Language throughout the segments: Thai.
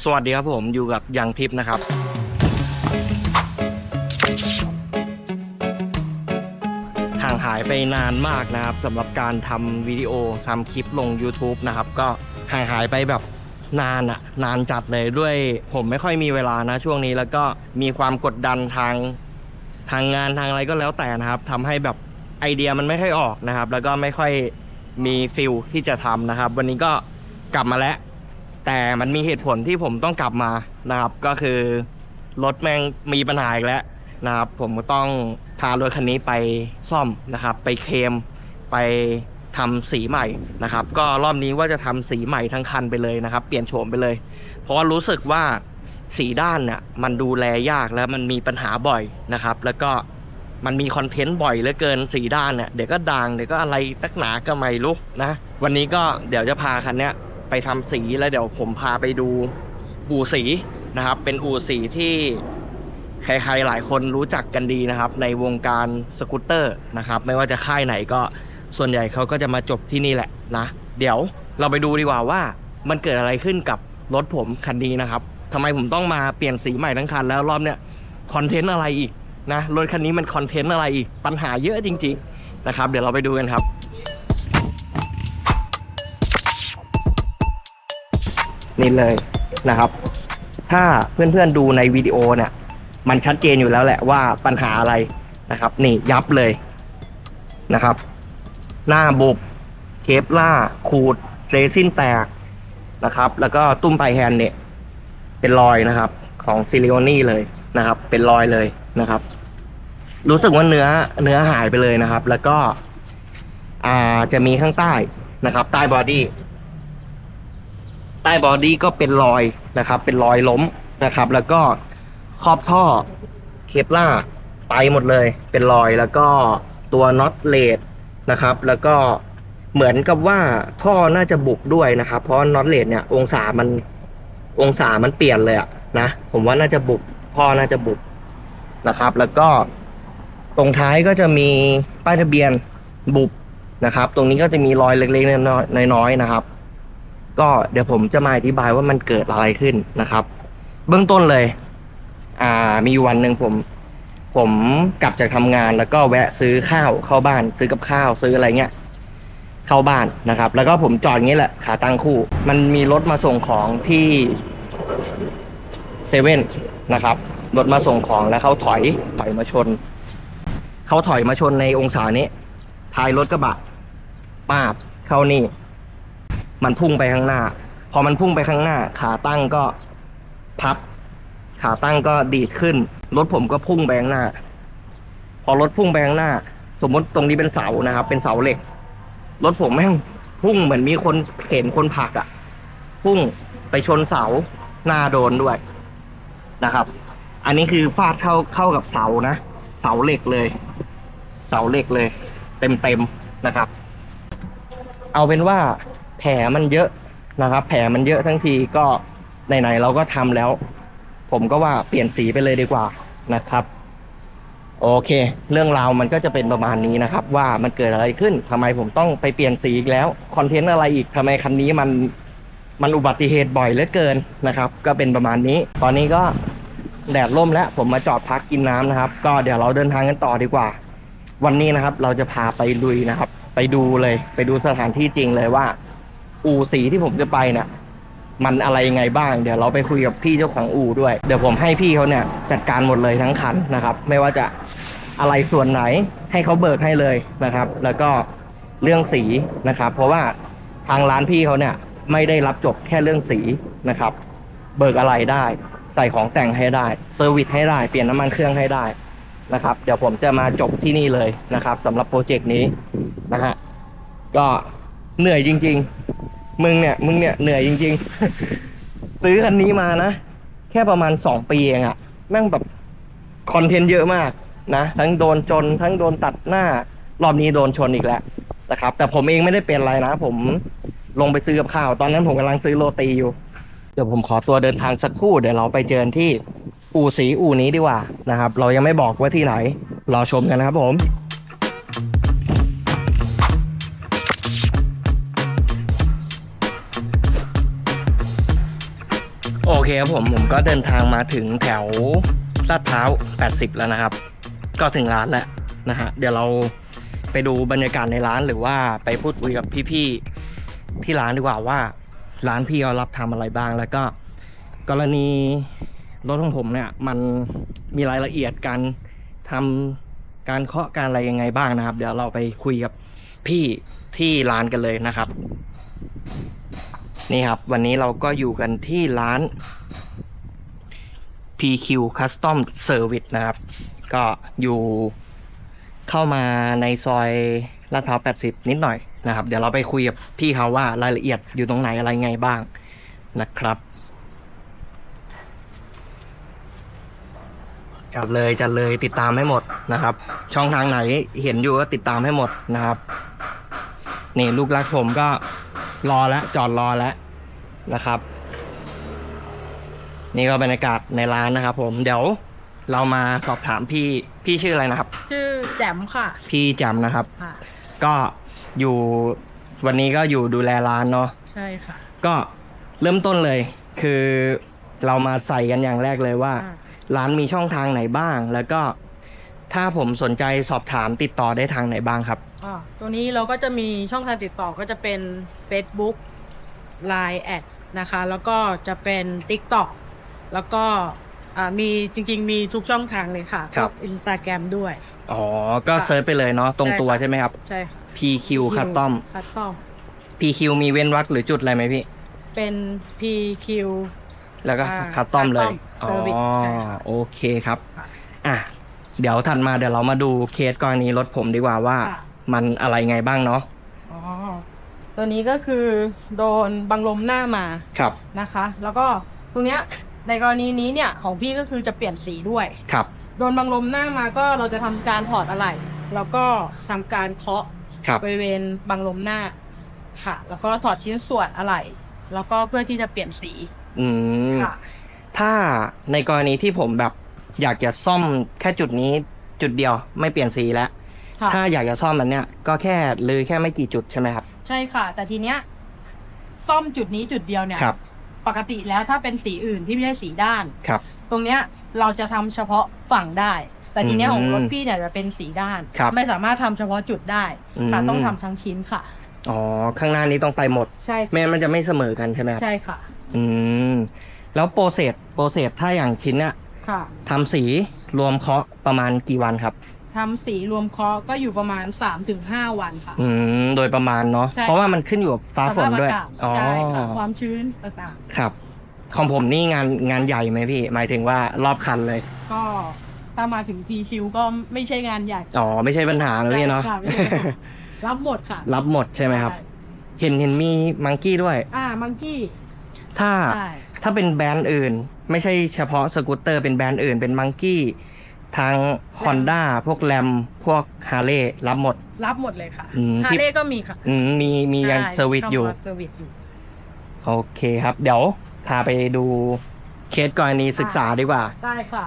สวัสดีครับผมอยู่กับยังทิพย์นะครับ ห่างหายไปนานมากนะครับสำหรับการทำวิดีโอทำคลิปลง YouTube นะครับ ก็ห่างหายไปแบบนานอะนานจัดเลยด้วยผมไม่ค่อยมีเวลานะช่วงนี้แล้วก็มีความกดดันทางทางงานทางอะไรก็แล้วแต่นะครับทำให้แบบไอเดียมันไม่ค่อยออกนะครับ แล้วก็ไม่ค่อยมีฟิลที่จะทำนะครับ วันนี้ก็กลับมาแล้ว แต่มันมีเหตุผลที่ผมต้องกลับมานะครับ ก็คือรถแม่งมีปัญหาอีกแล้วนะครับ ผมก็ต้องพารถคันนี้ไปซ่อมนะครับ ไปเคลมไปทำสีใหม่นะครับ ก็รอบนี้ว่าจะทำสีใหม่ทั้งคันไปเลยนะครับ เปลี่ยนโฉมไปเลย เพราะว่ารู้สึกว่าสีด้านเนี่ยมันดูแลยากแล้วมันมีปัญหาบ่อยนะครับ แล้วก็มันมีคอนเทนต์บ่อยเหลือเกินสีด้านเนี่ยเดี๋ยวก็ดังเดี๋ยวก็อะไรนักหนาก็ไม่รู้นะ วันนี้ก็เดี๋ยวจะพาคันเนี้ย ไปทำสีแล้วเดี๋ยวผมพาไปดูอู่สีนะครับ เป็นอู่สีที่ใครๆหลายคนรู้จักกันดีนะครับ ในวงการสกูตเตอร์นะครับ ไม่ว่าจะค่ายไหนก็ส่วนใหญ่เขาก็จะมาจบที่นี่แหละนะ เดี๋ยวเราไปดูดีกว่าว่ามันเกิดอะไรขึ้นกับรถผมคันนี้นะครับทำไมผมต้องมาเปลี่ยนสีใหม่ทั้งคันแล้วรอบเนี้ยคอนเทนต์อะไรอีกนะรถคันนี้มันคอนเทนต์อะไรอีกปัญหาเยอะจริง ๆ นะครับ เดี๋ยวเราไปดูกันครับ นี่เลยนะครับ ถ้าเพื่อนๆดูในวิดีโอเนี่ย มันชัดเจนอยู่แล้วแหละว่าปัญหาอะไรนะครับ นี่ยับเลยนะครับ หน้าบุบเคปล่าขูดเรซินแตกนะครับ แล้วก็ตุ้มปลายแฮนเนี่ย เป็นรอยนะครับ ของซิลิโอนี่เลยนะครับ เป็นรอยเลยนะครับ รู้สึกว่าเนื้อเนื้อหายไปเลยนะครับ แล้วก็ อ่าจะมีข้างใต้นะครับ ใต้บอดี้ ใต้บอดี้ก็เป็นรอยนะครับ เป็นรอยล้มนะครับ แล้วก็ขอบท่อเคปล่าไปหมดเลย เป็นรอยแล้วก็ตัวน็อตเลดนะครับ แล้วก็เหมือนกับว่าท่อน่าจะบุบด้วยนะครับ เพราะน็อตเลดเนี่ยองศามันองศามันเปลี่ยนเลยอะนะผมว่าน่าจะบุบท่อน่าจะบุบนะครับ แล้วก็ตรงท้ายก็จะมีป้ายทะเบียนบุบนะครับ ตรงนี้ก็จะมีรอยเล็กๆน้อยๆน้อยๆนะครับ ก็เดี๋ยวผมจะมาอธิบายว่ามันเกิดอะไรขึ้นนะครับ เบื้องต้นเลย อ่ามีวันหนึ่งผม ผมกลับจากทำงานแล้วก็แวะซื้อข้าวเข้าบ้าน ซื้อกับข้าวซื้ออะไรเงี้ยเข้าบ้านนะครับ แล้วก็ผมจอดงี้แหละ ขาตั้งคู่ มันมีรถมาส่งของที่เซเว่นนะครับรถมาส่งของแล้วเขาถอยถอยมาชนเขาถอยมาชนในองศานี้ท้ายรถกระบะป้าบเข้านี่ มันพุ่งไปข้างหน้า พอมันพุ่งไปข้างหน้า ขาตั้งก็พับ ขาตั้งก็ดีดขึ้น รถผมก็พุ่งไปข้างหน้า พอรถพุ่งไปข้างหน้า สมมติตรงนี้เป็นเสานะครับ เป็นเสาเหล็ก รถผมแม่งพุ่งเหมือนมีคนเข็นคนผลักอะ่ะ พุ่งไปชนเสาหน้าโดนด้วยนะครับ อันนี้คือฟาดเข้าเข้ากับเสานะ เสาเหล็กเลย เสาเหล็กเลย เต็มเต็มนะครับ เอาเป็นว่า แผลมันเยอะนะครับ แผลมันเยอะทั้งทีก็ไหนๆเราก็ทำแล้ว ผมก็ว่าเปลี่ยนสีไปเลยดีกว่านะครับ โอเค เรื่องราวมันก็จะเป็นประมาณนี้นะครับ ว่ามันเกิดอะไรขึ้นทำไมผมต้องไปเปลี่ยนสีอีกแล้วคอนเทนต์อะไรอีกทำไมคันนี้มันมันอุบัติเหตุบ่อยเหลือเกินนะครับ ก็เป็นประมาณนี้ ตอนนี้ก็แดดร่มแล้ว ผมมาจอดพักกินน้ำนะครับ ก็เดี๋ยวเราเดินทางกันต่อดีกว่า วันนี้นะครับ เราจะพาไปลุยนะครับ ไปดูเลย ไปดูสถานที่จริงเลยว่า อู่สีที่ผมจะไปเนี่ยมันอะไรยังไงบ้าง เดี๋ยวเราไปคุยกับพี่เจ้าของอู่ด้วย เดี๋ยวผมให้พี่เขาเนี่ยจัดการหมดเลยทั้งคันนะครับ ไม่ว่าจะอะไรส่วนไหนให้เขาเบิกให้เลยนะครับ แล้วก็เรื่องสีนะครับ เพราะว่าทางร้านพี่เขาเนี่ยไม่ได้รับจบแค่เรื่องสีนะครับ เบิกอะไรได้ ใส่ของแต่งให้ได้เซอร์วิสให้ได้เปลี่ยนน้ำมันเครื่องให้ได้นะครับ เดี๋ยวผมจะมาจบที่นี่เลยนะครับสำหรับโปรเจกต์นี้นะฮะก็เหนื่อยจริง ๆ มึงเนี่ย มึงเนี่ยเหนื่อยจริง ๆ ซื้อคันนี้มานะ แค่ประมาณสองปีเองอะแม่งแบบคอนเทนต์เยอะมากนะทั้งโดนจนทั้งโดนตัดหน้า รอบนี้โดนชนอีกแล้วนะครับ แต่ผมเองไม่ได้เป็นอะไรนะ ผมลงไปซื้อกับข้าว ตอนนั้นผมกำลังซื้อโรตีอยู่ เดี๋ยวผมขอตัวเดินทางสักครู่เดี๋ยวเราไปเจอที่อู่สีอู่นี้ดีกว่านะครับ เรายังไม่บอกว่าที่ไหน รอชมกันนะครับผม เคครับผมผมก็เดินทางมาถึงแถวลาดพร้าว 80 แล้วนะครับ ก็ถึงร้านแล้วนะฮะ เดี๋ยวเราไปดูบรรยากาศในร้านหรือว่าไปพูดคุยกับพี่ๆที่ร้านดีกว่าว่า ร้านพี่เขารับทำอะไรบ้าง แล้วก็กรณีรถของผมเนี่ยมันมีรายละเอียดการทำการเคาะการอะไรยังไงบ้างนะครับ เดี๋ยวเราไปคุยกับพี่ที่ร้านกันเลยนะครับ นี่ครับ วันนี้เราก็อยู่กันที่ร้าน PQ Custom Service นะครับ ก็อยู่เข้ามาในซอยลาดพร้าว80 นิดหน่อยนะครับ เดี๋ยวเราไปคุยกับพี่เขาว่ารายละเอียดอยู่ตรงไหนอะไรไงบ้างนะครับจัดเลยจัดเลยติดตามให้หมดนะครับ ช่องทางไหนเห็นอยู่ก็ติดตามให้หมดนะครับนี่ลูกรักผมก็ รอแล้วจอดรอแล้วนะครับ นี่ก็บรรยากาศในร้านนะครับ ผมเดี๋ยวเรามาสอบถามพี่พี่ชื่ออะไรนะครับ ชื่อแจมค่ะพี่จำนะครับ ค่ะ ก็อยู่วันนี้ก็อยู่ดูแลร้านเนาะใช่ค่ะก็เริ่มต้นเลย คือเรามาใส่กันอย่างแรกเลยว่า อ่าร้านมีช่องทางไหนบ้าง แล้วก็ ถ้าผมสนใจสอบถามติดต่อได้ทางไหนบ้างครับ อ่าตัวนี้เราก็จะมีช่องทางติดต่อก็จะเป็น Facebook Line แอดนะคะ แล้วก็จะเป็น TikTok แล้วก็อ่ามีจริง ๆ มีทุกช่องทางเลยค่ะครับ อินสตาแกรมด้วย อ๋อ ก็เซิร์ชไปเลยเนาะตรงตัวใช่ค่ะใช่ไหมครับ ใช่ค่ะ PQ Custom คัสตอม PQ มีเว้นวรรคหรือจุดอะไรไหมพี่ เป็น PQ แล้วก็อ่าคัสตอมเลย custom อ๋อ service ใช่ค่ะ โอเคครับค่ะอะ เดี๋ยวถัดมาเดี๋ยวเรามาดูเคสกรณีรถผมดีกว่าว่า ค่ะ มันอะไรไงบ้างเนาะอ๋อตัวนี้ก็คือโดนบังลมหน้ามาครับ นะคะ แล้วก็ตรงเนี้ยในกรณีนี้เนี่ยของพี่ก็คือจะเปลี่ยนสีด้วย ครับ โดนบังลมหน้ามาก็เราจะทำการถอดอะไหล่แล้วก็ทำการเคาะครับ บริเวณบังลมหน้าค่ะ แล้วก็ถอดชิ้นส่วนอะไหล่แล้วก็เพื่อที่จะเปลี่ยนสีอืม ค่ะ ถ้าในกรณีที่ผมแบบ อยากจะซ่อมแค่จุดนี้จุดเดียวไม่เปลี่ยนสีแล้ว ค่ะ ถ้าอยากจะซ่อมมันเนี่ยก็แค่ลือแค่ไม่กี่จุดใช่ไหมครับ ใช่ค่ะ แต่ทีเนี้ยซ่อมจุดนี้จุดเดียวเนี่ย ครับ ปกติแล้วถ้าเป็นสีอื่นที่ไม่ใช่สีด้าน ครับ ตรงเนี้ยเราจะทำเฉพาะฝั่งได้ แต่ทีเนี้ยอืมของรถพี่เนี่ยจะเป็นสีด้าน ครับไม่สามารถทำเฉพาะจุดได้ค่ะอืม ต้องทำทั้งชิ้นค่ะ อ๋อข้างหน้านี้ต้องไปหมดใช่ไม่งั้นมันจะไม่เสมอกันใช่ไหมครับ ใช่ค่ะ อืม แล้วโปรเซสโปรเซสถ้าอย่างชิ้นเนี่ย ค่ะทำสีรวมเคาะประมาณกี่วันครับ ทำสีรวมเคอก็อยู่ประมาณ 3-5 วันค่ะ อืมโดยประมาณเนาะใช่ เพราะว่ามันขึ้นอยู่กับฟ้าฝนด้วยสภาพอากาศอ๋อใช่ค่ะความชื้นต่างครับของผมนี่งานงานใหญ่ไหมพี่ หมายถึงว่ารอบคันเลย ๆก็ถ้ามาถึง PQ ก็ไม่ใช่งานใหญ่ อ๋อ ไม่ใช่ปัญหาเลยพี่เนาะ ใช่ค่ะไม่ใช่ปัญหารับหมดค่ะรับหมดใช่ไหมครับ เห็นเห็นมีมังกี้ด้วย อ่ามังกี้ถ้าใช่ ถ้าเป็นแบรนด์อื่น ไม่ใช่เฉพาะสกูตเตอร์เป็นแบรนด์อื่นเป็นมังกี้ทาง Honda พวกแรมพวกฮาร์เลย์รับหมด รับหมดเลยค่ะอืมฮาที่ร์เลย์ก็มีค่ะอืมมีมียังใช่เซอร์วิสอยู่ เข้ามาเซอร์วิสอยู่ โอเคครับ เดี๋ยวพาไปดูเคสกรณีศึกษาดีกว่า ได้ค่ะ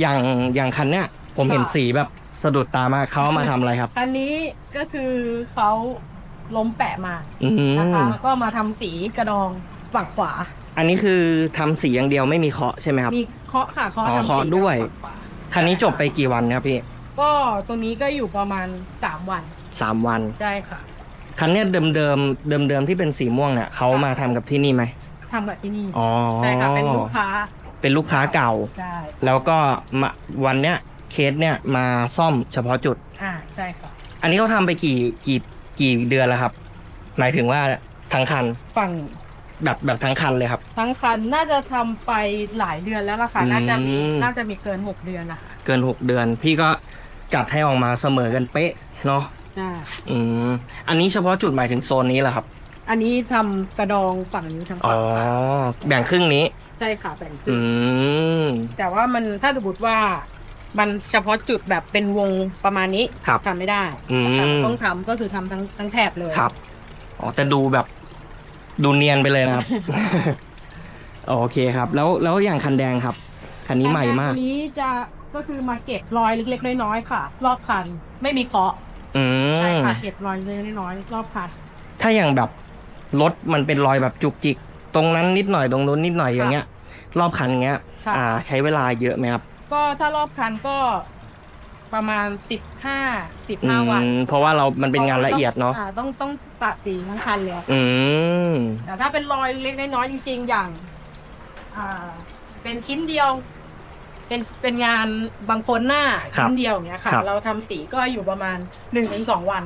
อย่างอย่างคันเนี้ยผมเห็นค่ะ สีแบบสะดุดตามากเขาเอามาทำอะไรครับ อันนี้ก็คือเขาล้มแปะมาอืนะคะม แล้วก็มาทำสีกระดองฝั่งขวา อันนี้คือทำสีอย่างเดียวไม่มีเคาะใช่ไหมครับ มีเคาะค่ะเคาะอ๋อทำสีเคาะด้วยฝั่งขวาคันนี้จบไปกี่วันครับพี่ก็ตรงนี้ก็อยู่ประมาณสามวันสามวัน ใช่ค่ะคันเนี้ยเดิมเดิมเดิมเดิมๆที่เป็นสีม่วงเนี่ยเขามาทำกับที่นี่ไหมทำแบบที่นี่อ๋อใช่ค่ะเป็นลูกค้าเป็นลูกค้าเก่า ใช่แล้วก็มาวันเนี้ยเคสเนี่ยมาซ่อมเฉพาะจุด อ่าใช่ค่ะ อันนี้เขาทำไปกี่กี่กี่เดือนแล้วครับ หมายถึงว่าทั้งคัน ฝั่ง แบบแบบทั้งคันเลยครับ ทั้งคันน่าจะทำไปหลายเดือนแล้วล่ะค่ะอืมน่าจะมีน่าจะมีเกินหกเดือนนะคะเกินหกเดือน พี่ก็จัดให้ออกมาเสมอกันเป๊ะเนาะอ่าอืมอันนี้เฉพาะจุดหมายถึงโซนนี้แหละครับอันนี้ทำกระดองฝั่งนี้ทั้งอ๋อฝั่งแบ่งครึ่งนี้ ใช่ค่ะแบ่งครึ่อืงมแต่ว่ามันถ้าสมมติว่ามันเฉพาะจุดแบบเป็นวงประมาณนี้ครับ ทำไม่ได้อืม ต้องทำก็คือทำทั้งทั้งแถบเลย ครับอ๋อแต่ดูแบบ ดูเนียนไปเลยนะครับ โอเคครับ แล้วแล้วอย่างคันแดงครับ คันนี้ใหม่มาก อันนี้จะก็คือมาเก็บรอยเล็กๆน้อยๆค่ะ รอบคันไม่มีเคาะอืใช่มค่ะเก็บรอยเล็กๆน้อยๆรอบคัน ถ้าอย่างแบบรถมันเป็นรอยแบบจุกจิก ตรงนั้นนิดหน่อยตรงนู้นนิดหน่อยอย่างเงี้ย รอบคันเงี้ย ค่ะ อ่า ใช้เวลาเยอะไหมครับก็ถ้ารอบคันก็ประมาณสิบห้าสิบอืห้าวันมเพราะว่าเรามันเป็นงานละเอียดเนาะอ่ต้องต้องตัดสีทั้งคันเลย อืมแต่ ถ้าเป็นรอยเล็กน้อยๆจริงๆอย่างอ่าเป็นชิ้นเดียว เป็นเป็นงานบางคนหน้าครับชิ้นเดียวอย่างเงี้ยค่ะครับเราทำสีก็อยู่ประมาณหนึ่งถึงสองวัน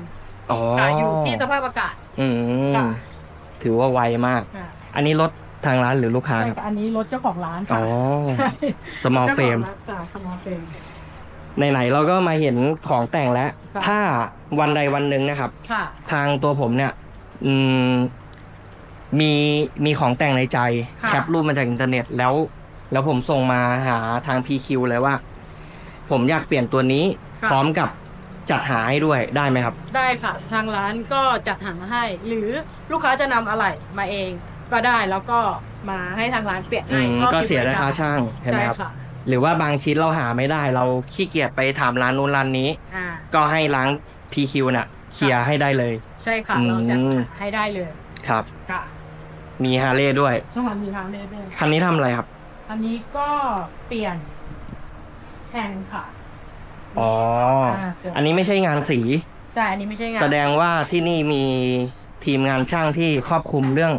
อ๋อค่ะอยู่ที่สภาพอากาศ อืมค่ะถือว่าไวมากค่ะอันนี้รถทางร้านหรือลูกค้าใช่ครับค่ะอันนี้รถเจ้าของร้านอ๋ค่ะอใช่ small จ้าของ frame ร้านจ้ะ small frame ไหนๆเราก็มาเห็นของแต่งแล้วค่ะถ้าวันใดวันหนึ่งนะครับค่ะทางตัวผมเนี่ย อืม มีมีของแต่งในใจค่ะ แคปรูปมาจากอินเทอร์เน็ตแล้ว แล้วผมส่งมาหาทาง PQ เลยว่า ผมอยากเปลี่ยนตัวนี้พร้อมกับจัดหาให้ด้วยได้ไหมครับ ได้ค่ะ ทางร้านก็จัดหาให้ หรือลูกค้าจะนำอะไรมาเองก็ได้แล้วก็มาให้ทางร้านเปลี่ยนอืให้มพร้อก็มีเสียบริราคาช่างใช่ไหมใช่ครับ ค่ะหรือว่าบางชิ้นเราหาไม่ได้ เราขี้เกียจไปถามร้านนู้นร้านนี้ อ่า ก็ให้ร้าน PQ น่ะเคลียร์ให้ได้เลย ใช่ค่ะอืมเราจัดหาให้ได้เลยครับ ค่ะ มีฮาร์เลย์ด้วยช่องทางมีทางเล่ด้วยคันนี้ทำอะไรครับ อันนี้ก็เปลี่ยนแทนค่ะอ๋ออ่าอันนี้ไม่ใช่งานสี ใช่อันนี้ไม่ใช่งานแสดงว่าที่นี่มีทีมงานช่างที่ครอบคลุมเรื่อง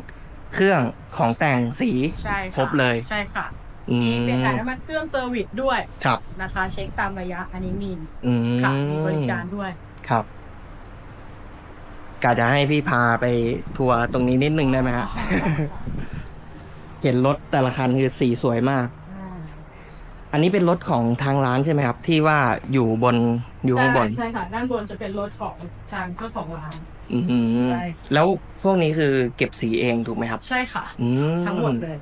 เครื่องของแต่งสี ใช่ะครบเลย ใช่ค่ะอืมเปลี่ยนถ่ายน้ำมันเครื่องเซอร์วิสด้วยครับ นะคะ เช็คตามระยะอันนี้มีอืมค่ะมีบริการด้วย ครับ กาจะให้พี่พาไปทัวร์ตรงนี้นิดนึงได้ไหมฮะ เห็นรถแต่ละคันคือสีสวยมาก อ่าอันนี้เป็นรถของทางร้านใช่ไหมครับ ที่ว่าอยู่บนอยู่ข้างบน ใช่ค่ะด้านบนจะเป็นรถของทางเจ้าของร้าน อืมใช่ แล้วพวกนี้คือเก็บสีเองถูกไหมครับ ใช่ค่ะ อืมทั้งหมดเลย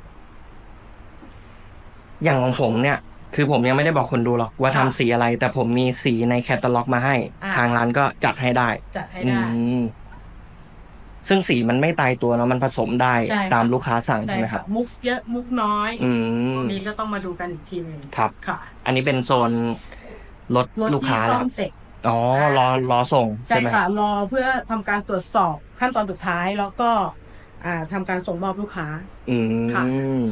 อย่างของผมเนี่ย คือผมยังไม่ได้บอกคนดูหรอกว่าทำค่ะสีอะไร แต่ผมมีสีในแคตตาล็อกมาให้ อ่า ทางร้านก็จัดให้ได้จัดให้อืได้ ม ซึ่งสีมันไม่ตายตัวเนาะมันผสมได้ใช่ค่ะ ตามลูกค้าสั่งใช่ใช่ไหมคค่ะรับ มุกเยอะมุกน้อยอืพมวกนี้ก็ต้องมาดูกันอีกทีหนึงครับ ค่ะอันนี้เป็นโซนรถรถลูกที่ค้าซ่แล้อวมเสร็จ อ๋อรอรอส่งใช่ใช่ไหมค่ะรอเพื่อทำการตรวจสอบขั้นตอนสุดท้ายแล้วก็อ่าทำการส่งมอบลูกค้า อืค่ะ ม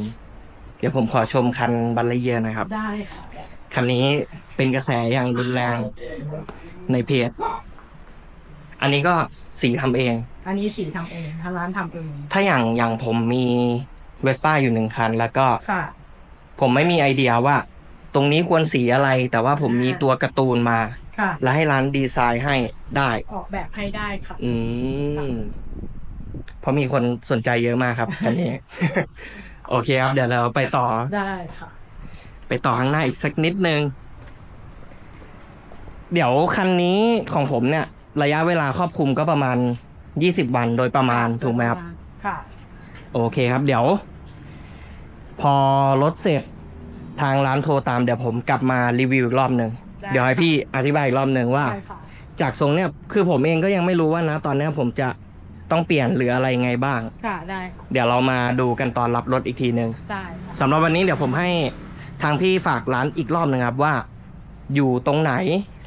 เดี๋ยวผมขอชมคันบัลเลเยอร์นะครับ ได้ค่ะคันนี้เป็นกระแสอย่างรุนแรงในเพจ อันนี้ก็สีทำเอง อันนี้สีทำเองทางร้านทำเอง ถ้าอย่างอย่างผมมีเวสป้าอยู่หนึ่งคัน แล้วก็ค่ะ ผมไม่มีไอเดียว่า ตรงนี้ควรสีอะไร แต่ว่าผมมีตัวการ์ตูนมา ค่ะ แล้วให้ร้านดีไซน์ให้ได้ ออกแบบให้ได้ค่ะ อืมเพราะมีคนสนใจเยอะมากครับคันนี้ โอเคครับ เดี๋ยวเราไปต่อ ได้ค่ะ ไปต่อข้างหน้าอีกสักนิดนึง เดี๋ยวคันนี้ของผมเนี่ย ระยะเวลาครอบคลุมก็ประมาณยี่สิบวันโดยประมาณถูกไหมครับ ค่ะ โอเคครับ เดี๋ยว พอรถเสร็จทางร้านโทรตามเดี๋ยวผมกลับมารีวิวอีกรอบหนึ่งได้เดี๋ยวให้พี่อธิบายอีกรอบหนึ่งว่า ได้ค่ะ จากทรงเนี่ยคือผมเองก็ยังไม่รู้ว่านะ ตอนเนี้ยผมจะต้องเปลี่ยนหรืออะไรไงบ้าง ค่ะ ได้ค่ะเดี๋ยวเรามาดูกันตอนรับรถอีกทีหนึ่งได้ค่ะสำหรับวันนี้เดี๋ยวผมให้ทางพี่ฝากร้านอีกรอบหนึ่งครับว่า อยู่ตรงไหน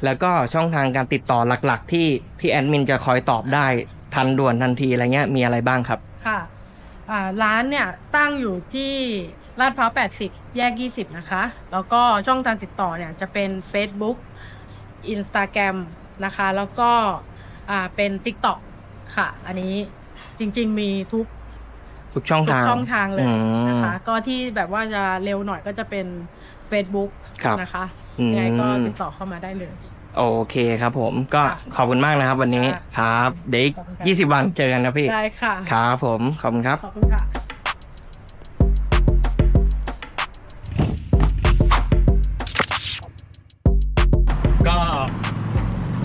แล้วก็ช่องทางการติดต่อหลักๆ ที่ที่แอดมินจะคอยตอบได้ทันด่วนทันทีอะไรเงี้ยมีอะไรบ้างครับ ค่ะอ่าร้านเนี่ยตั้งอยู่ที่ลาดพร้าว 80 แยก 20 นะคะ แล้วก็ช่องทางติดต่อเนี่ยจะเป็น Facebook Instagram นะคะ แล้วก็อ่าเป็น TikTok ค่ะ อันนี้จริง ๆ มีทุกทุกช่องทุกทางช่องทางเลยอืมนะคะ ก็ที่แบบว่าจะเร็วหน่อยก็จะเป็น Facebook ครับนะคะอืม ยังไงก็ติดต่อเข้ามาได้เลย โอเคครับผมก็ค่ะขอบคุณมากนะครับ วันนี้ค่ะครับเด็กขอบคุณครับยี่สิบวันเจอกันนะพี่ได้ค่ะครับผมขอบคุณครับขอบคุณค่ะก็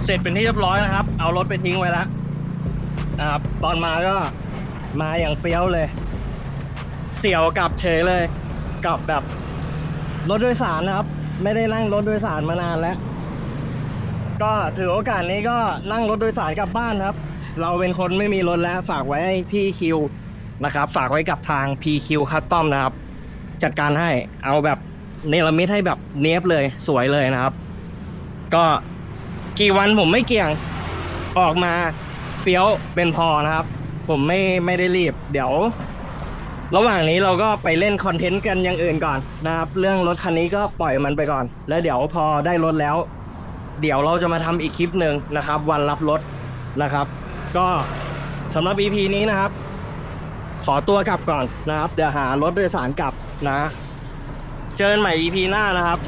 เสร็จเป็นที่เรียบร้อยนะครับ เอารถไปทิ้งไว้แล้วนะครับตอนมาก็มาอย่างเฟี้ยวเลย เสี่ยวกลับเฉยเลยกลับแบบรถโดยสารนะครับ ไม่ได้นั่งรถโดยสารมานานแล้ว ก็ถือโอกาสนี้ก็นั่งรถโดยสารกลับบ้านครับ เราเป็นคนไม่มีรถแล้วฝากไว้ให้พี่คิวนะครับ ฝากไว้กับทาง PQ Custom นะครับ จัดการให้เอาแบบเนรมิตให้แบบเนี้ยบเลยสวยเลยนะครับ ก็กี่วันผมไม่เกี่ยงออกมาเฟี้ยวเป็นพอนะครับ ผมไม่ไม่ได้รีบ เดี๋ยว ระหว่างนี้เราก็ไปเล่นคอนเทนต์กันอย่างอื่นก่อนนะครับเรื่องรถคันนี้ก็ปล่อยมันไปก่อน แล้วเดี๋ยวพอได้รถแล้ว เดี๋ยวเราจะมาทำอีกคลิปหนึ่งนะครับ วันรับรถนะครับ ก็สำหรับ EP นี้นะครับ ขอตัวกลับก่อนนะครับ เดี๋ยวหารถโดยสารกลับนะ เจอกันใหม่ EP หน้านะครับ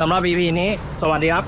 สำหรับ EP นี้ สวัสดีครับ